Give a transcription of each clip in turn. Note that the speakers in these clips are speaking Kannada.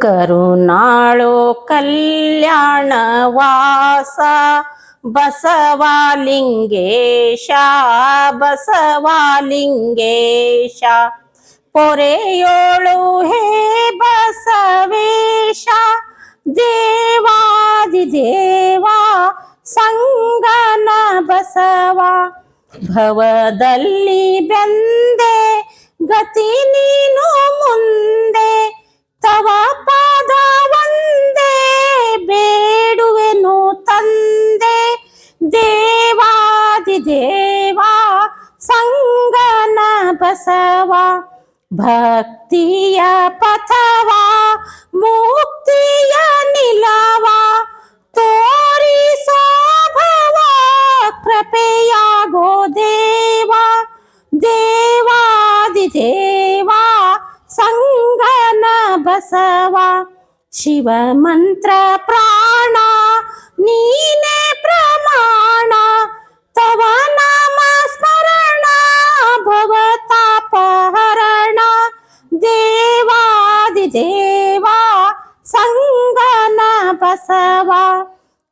ಕರುನಾಳು ಕಲ್ಯಾಣ ವಾಸ ಬಸವಾಲಿಂಗೇಶ ಬಸವಾಲಿಂಗೇಶ. ಪೊರೆಯೋಳು ಹೇ ಬಸವೇಶ ದೇವಾದಿ ದೇವ ಸಂಗನ ಬಸವ. ಭವದಲ್ಲಿ ಬೆಂದೆ देवा सङ्गन बसवा भक्तिय पथवा मुक्तिय निलवा तोरि नीलवा कृपया गो देवा देवादिदेवा सङ्गन बसवा शिवमन्त्रप्राण ದೇವಾದಿ ದೇವ ಸಂಗನ ಬಸವ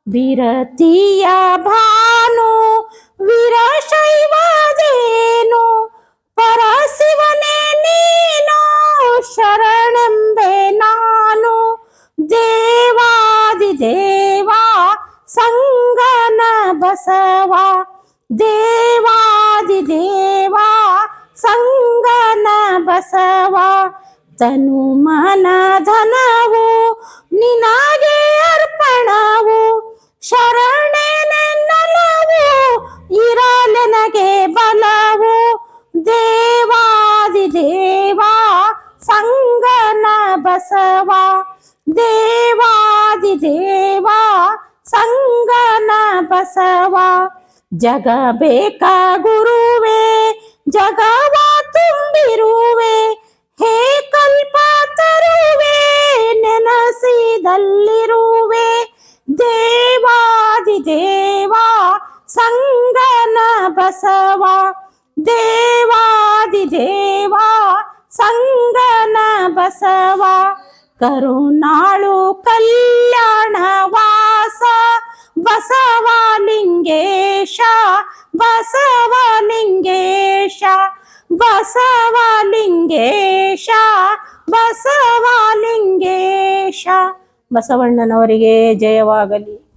ವಿರತಿಯ ಭಾನು ವೀರಶೈವದೇನು ಪರಶಿವನೇ ನೀನು ಶರಣೆಂಬೆ ನಾನು ದೇವಾದಿ ದೇವ ಸಂಗನ ಬಸವ ದೇವಾದಿ ದೇವ ಸಂಗನ ಬಸವ ತನು ಮನ ಧನವು ನಿನಗೆ ಅರ್ಪಣವು. ಶರಣೆನೆನ್ನಲವು ಇರಲೆನಗೆ ಬಲವು. ದೇವಾದಿ ದೇವ, ಸಂಗನ ಬಸವ. ದೇವಾದಿ ದೇವ, ಸಂಗನ ಬಸವ. ಜಗ ಬೇಕ ಗುರುವೆ ಜಗವ ತುಂಬಿರುವೆ. ದೇವ ಸಂಗನ ಬಸವ ದೇವ ಸಂಗನ ಬಸವ ಕರುನಾಳು ಕಲ್ಯಾಣ ವಾಸ, ಬಸವ ಲಿಂಗೇಶ ಬಸವ ಲಿಂಗೇಶ ಬಸವಣ್ಣನವರಿಗೆ ಜಯವಾಗಲಿ.